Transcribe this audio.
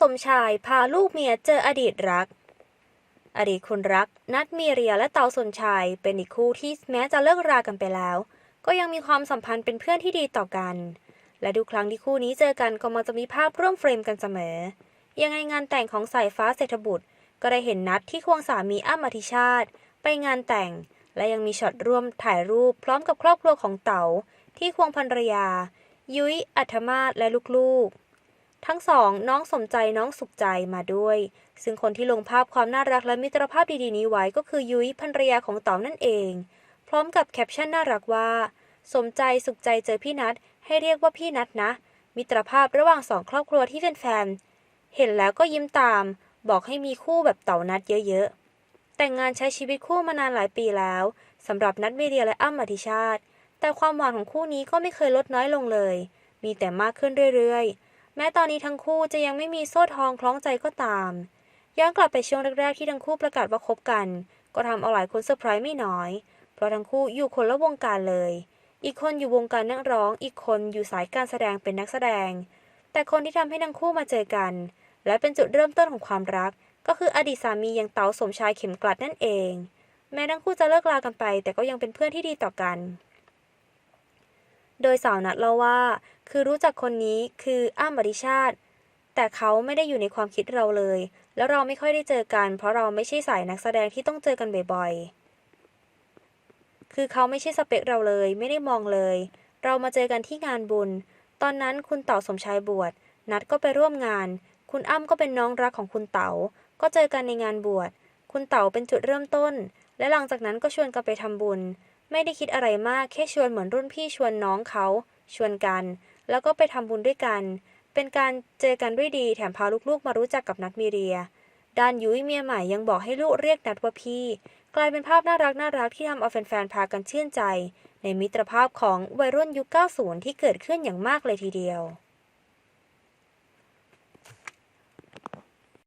สมชายพาลูกเมียเจออดีตรัก อดีตคนรัก นัดมีเรียและเตาสนชายเป็นอีกคู่ที่แม้จะเลิกรากันไปแล้ว ก็ยังมีความสัมพันธ์เป็นเพื่อนที่ดีต่อกัน และทุกครั้งที่คู่นี้เจอกันก็มักจะมีภาพร่วมเฟรมกันเสมอ ยังไงงานแต่งของสายฟ้าเศรษฐบุตร ก็ได้เห็นนัดที่ควงสามีอ้ำอธิชาติ ไปงานแต่ง และยังมีช็อตร่วมถ่ายรูป พร้อมกับครอบครัวของเต๋าที่ควงภรรยา ยุ้ยอัธมาศและลูกๆ ทั้งสองน้องสมใจน้องสุขใจมาด้วย ซึ่งคนที่ลงภาพความน่ารักและมิตรภาพดีๆนี้ไว้ก็คือยุ้ยภรรยาของเต๋านั่นเอง พร้อมกับแคปชั่นน่ารักว่า สมใจสุขใจเจอพี่นัทให้เรียกว่าพี่นัทนะ มิตรภาพระหว่างสองครอบครัวที่แฟนๆเห็นแล้วก็ยิ้มตาม บอกให้มีคู่แบบเต๋านัดเยอะๆ แต่งงานใช้ชีวิตคู่มานานหลายปีแล้วสำหรับนัทมีเรียและอ้ำอธิชาติ แต่ความหวานของคู่นี้ก็ไม่เคยลดน้อยลงเลย มีแต่มากขึ้นเรื่อยๆ แม้ตอนนี้ทั้งคู่จะยังไม่มีโซ่ทองคล้องใจก็ตาม ย้อนกลับไปช่วงแรกๆที่ทั้งคู่ประกาศว่าคบกัน ก็ทำเอาหลายคนเซอร์ไพรส์ไม่น้อย เพราะทั้งคู่อยู่คนละวงการเลย อีกคนอยู่วงการนักร้อง อีกคนอยู่สายการแสดงเป็นนักแสดง แต่คนที่ทำให้ทั้งคู่มาเจอกัน และเป็นจุดเริ่มต้นของความรัก ก็คืออดีตสามีอย่างเต๋าสมชายเข็มกลัดนั่นเอง แม้ทั้งคู่จะเลิกลากันไป แต่ก็ยังเป็นเพื่อนที่ดีต่อกัน โดยสาวนัดเล่าว่า คือรู้จักคนนี้คืออ้ำอดิชาติ แต่เขาไม่ได้อยู่ในความคิดเราเลย แล้วเราไม่ค่อยได้เจอกัน เพราะเราไม่ใช่สายนักแสดงที่ต้องเจอกันบ่อยๆ คือเขาไม่ใช่สเปคเราเลย ไม่ได้มองเลย เรามาเจอกันที่งานบุญ ตอนนั้นคุณเต๋าสมชายบวช นัดก็ไปร่วมงาน คุณอ้ำก็เป็นน้องรักของคุณเต๋า ก็เจอกันในงานบวช คุณเต๋าเป็นจุดเริ่มต้น และหลังจากนั้นก็ชวนกันไปทำบุญ ไม่ได้คิดอะไรมาก แค่ชวนเหมือนรุ่นพี่ชวนน้องเขา ชวนกัน แล้วก็ไปทำบุญด้วยกัน เป็นการเจอกันด้วยดีแถมพาลูกๆ มารู้จักกับนัดมีเรีย ด้านยุ้ยเมียใหม่ยังบอกให้ลูกเรียกนัดว่าพี่ กลายเป็นภาพน่ารักน่ารักที่ทำเอาแฟนๆพากันชื่นใจ ในมิตรภาพของวัยรุ่นยุค 90 ที่เกิดขึ้นอย่างมากเลยทีเดียว